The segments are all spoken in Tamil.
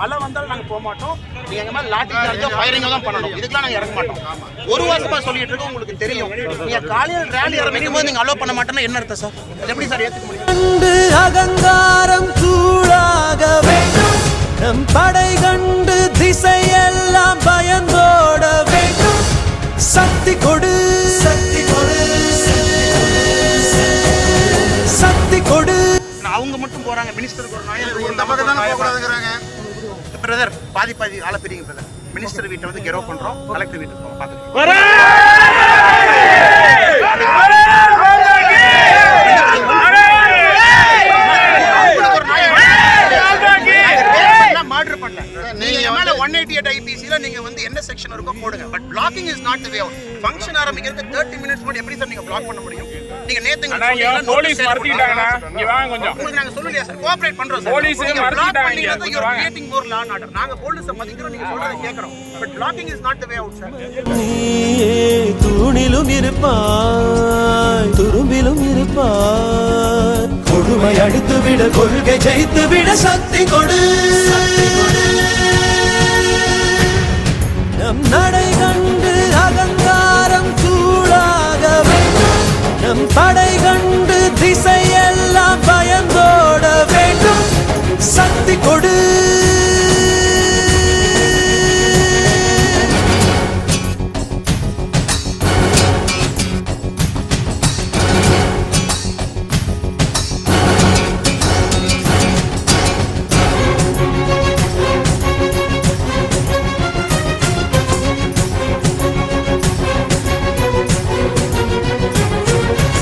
மழை வந்தாலும் நாங்க போக மாட்டோம். நீங்க எங்க மேல லாட்டி சார்ஜோ ஃபயரிங்கோ தான் பண்ணணும். இதுக்கெல்லாம் நாங்க இறங்க மாட்டோம். ஒரு வருஷமா சொல்லிட்டு இருக்கோம் உங்களுக்கு தெரியும். நீங்க காலையில் ரேலி ஆரம்பிக்கும் போது நீங்க அலோ பண்ண மாட்டேன்னா என்ன அர்த்தம் சார்? அது எப்படி சார் ஏத்துக்க முடியும்? கண்டு அகங்காரம் சூழாக வேண்டும். நம் படை கண்டு திசையெல்லாம் பயந்தோட வேண்டும். சக்தி கொடு. சக்தி கொடு. சக்தி கொடு. நான் அவங்க மட்டும் போறாங்க ஒரு நாயம் நமக்கு தானே போகக்கூடாதுங்கிறாங்க. பிரதர் பாதி பாதி ஆள பிரிங்க பிரதர் மினிஸ்டர் வீட்டை வந்து கெரோ பண்றோம். கலெக்டர் வீட்டுக்கு போவோம் பாத்துக்கலாம் மேல 188 ஐபிசில நீங்க வந்து என்ன செக்ஷன் இருக்கோ போடுங்க. But blocking is not the way out function ஆரம்பிக்கிறதுக்கு 30 மினிட்ஸ் முன்னாடி எப்படி சார் நீங்க பிளாக் பண்ண முடியும்? நீங்க நேத்து போலீஸ் மறைச்சிட்டாங்கண்ணா இங்க வாங்க கொஞ்சம். உங்களுக்கு நாங்க சொல்லலையா சார் கோஆபரேட் பண்றோம் சார் போலீஸ் பண்ணீங்கன்னா இங்க. you're வாங்க. creating more law and order. நாங்க போலீஸ மதிக்கிறோம் நீங்க சொல்றத கேக்குறோம். But blocking is not the way out sir நீயே தூணிலும் இருப்பாய் துரும்பிலும் இருப்பாய். கொடுமை அடித்து விட கொள்கை ஜெயித்து விட சக்தி கொடு.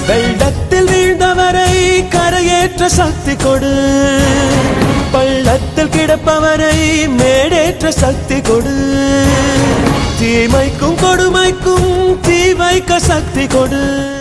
வெள்ளத்தில் வீழ்ந்தவரை கரையேற்ற சக்தி கொடு. பள்ளத்தில் கிடப்பவரை மேடேற்ற சக்தி கொடு. தீமைக்கும் கொடுமைக்கும் தீ வைக்க சக்தி கொடு.